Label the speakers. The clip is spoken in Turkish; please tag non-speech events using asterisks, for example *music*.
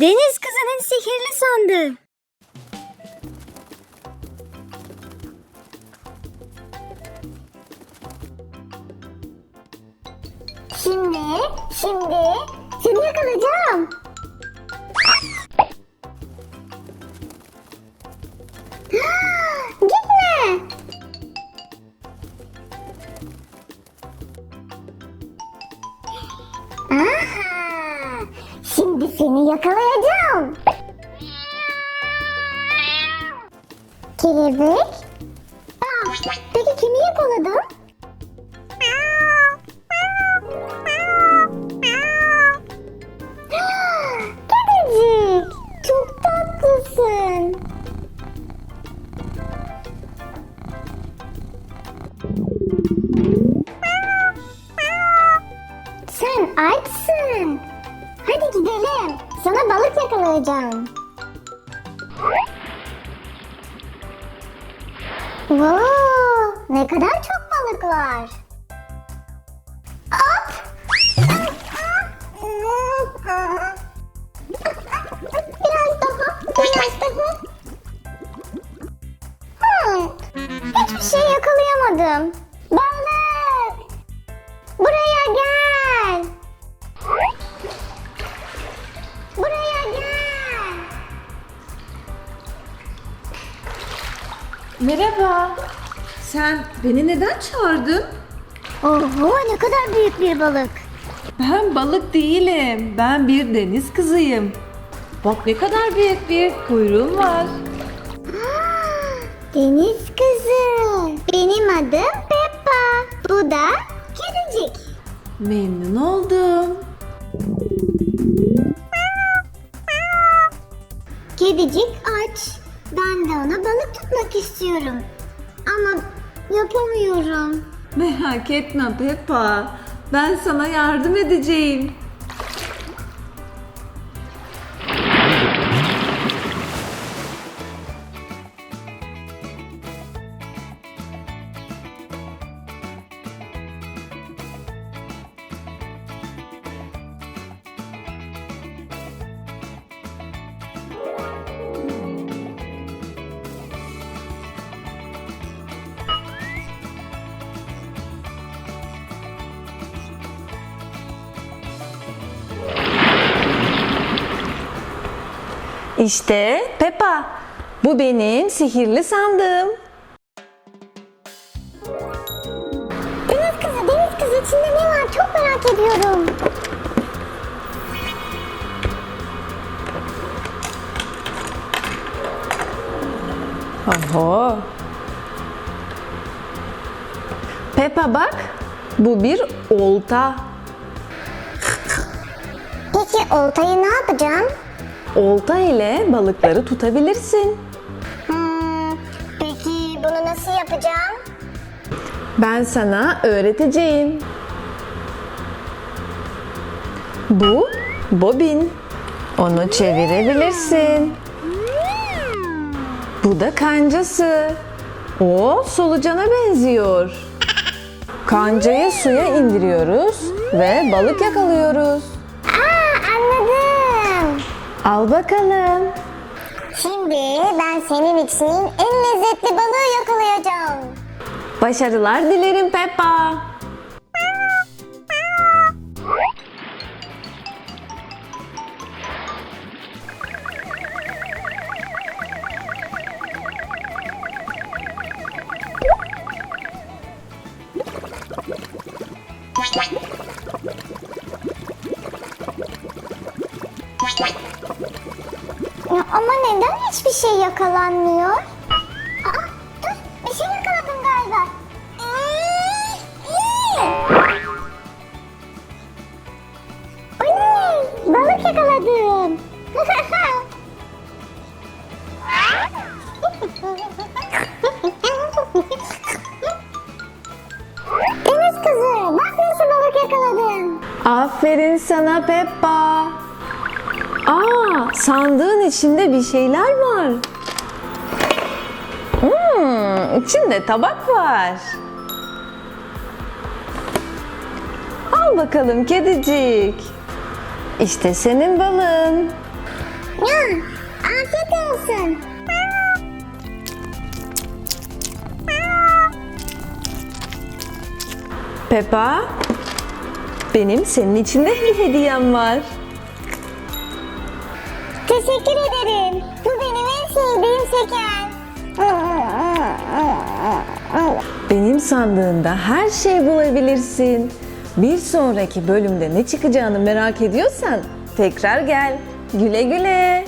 Speaker 1: Deniz kızının sihirli sandığı. Şimdi, şimdi seni yakalayacağım. Şimdi seni yakalayacağım. Kelebek. Aa, peki kimi yakaladın? Kedicik, çok tatlısın. Sen açsın. Gidelim. Sana balık yakalayacağım. Wow, ne kadar çok balık var. Hop. Biraz daha, biraz daha. Hmm, hiçbir şey yakalayamadım.
Speaker 2: Merhaba. Sen beni neden çağırdın?
Speaker 1: Oho ne kadar büyük bir balık.
Speaker 2: Ben balık değilim. Ben bir deniz kızıyım. Bak ne kadar büyük bir kuyruğum var. *gasps*
Speaker 1: Deniz kızı. Benim adım Peppa. Bu da kedicik.
Speaker 2: Memnun oldum.
Speaker 1: Kedicik aç. Ben de ona balık tutmak istiyorum. Ama yapamıyorum.
Speaker 2: Merak etme Peppa. Ben sana yardım edeceğim. İşte Peppa. Bu benim sihirli sandığım.
Speaker 1: Deniz kızı, deniz kızı içinde ne var çok merak ediyorum.
Speaker 2: Oho. Peppa bak. Bu bir olta.
Speaker 1: Peki oltayı ne yapacağım?
Speaker 2: Olta ile balıkları tutabilirsin.
Speaker 1: Hmm, peki bunu nasıl yapacağım?
Speaker 2: Ben sana öğreteceğim. Bu bobin. Onu çevirebilirsin. Bu da kancası. O solucana benziyor. Kancayı suya indiriyoruz ve balık yakalıyoruz. Al bakalım.
Speaker 1: Şimdi ben senin için en lezzetli balığı yakalayacağım.
Speaker 2: Başarılar dilerim Peppa.
Speaker 1: Ya ama neden hiçbir şey yakalanmıyor? Aa, dur bir şey yakaladım galiba. Oley! Balık yakaladım. Deniz kızı bak nasıl balık yakaladım.
Speaker 2: Aferin sana Peppa. Aa, sandığın içinde bir şeyler var. Hmm, içinde tabak var. Al bakalım kedicik. İşte senin balın.
Speaker 1: Ya, afiyet olsun.
Speaker 2: Peppa, benim senin için de bir hediyem var.
Speaker 1: Teşekkür ederim. Bu benim en sevdiğim şeker.
Speaker 2: Benim sandığımda her şey bulabilirsin. Bir sonraki bölümde ne çıkacağını merak ediyorsan tekrar gel. Güle güle.